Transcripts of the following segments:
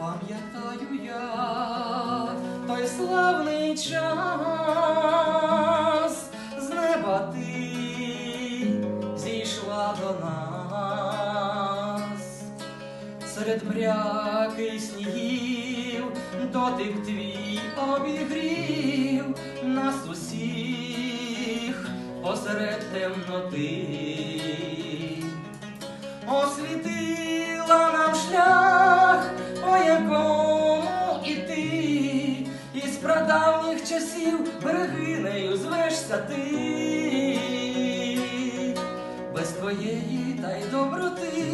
Пам'ятаю я той славний час, з неба ти зійшла до нас, серед мряки й снігів дотик твій обігрів нас усіх посеред темноти. Освітила часів берегинею звешся ти, без твоєї та й доброти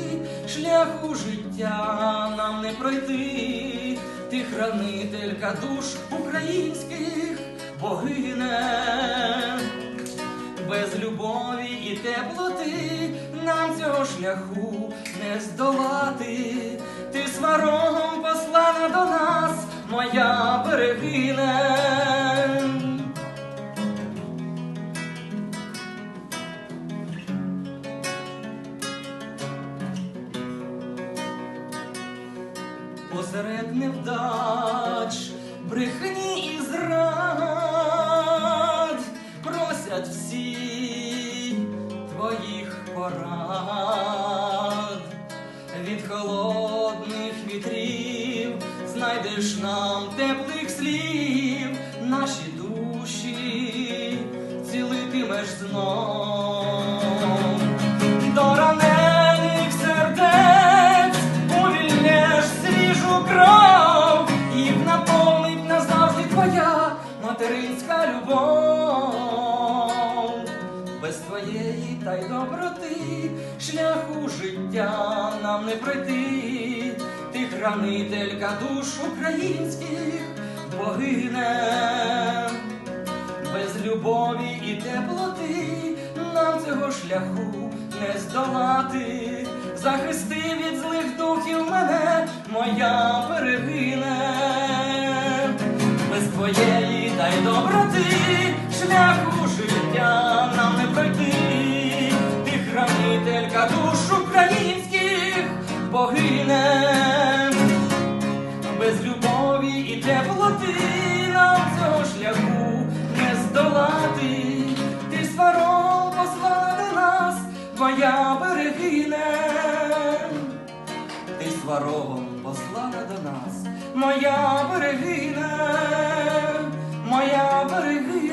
шляху життя нам не пройти, ти хранителька душ українських богине без любові і теплоти нам цього шляху не здолати. Ти сварогом послана до нас, моя берегине. Посеред невдач, брехні і зрад просять всі твоїх порад. Від холодних вітрів знайдеш нам теплих слів, наші душі цілитимеш знов твоя материнська любов. Без твоєї та й доброти шляху життя нам не пройти. Ти хранителька душ українських богине без любові і теплоти нам цього шляху не здолати. Захисти від злих духів мене, моя берегине, без твоєї та й доброти шляху життя нам не пройти. Ти хранителька душ українських богине без любові і теплоти нам цього шляху не здолати. Ти сваром послала до нас, твоя берегине. Ти сваром послала до нас, моя берегине моя береги.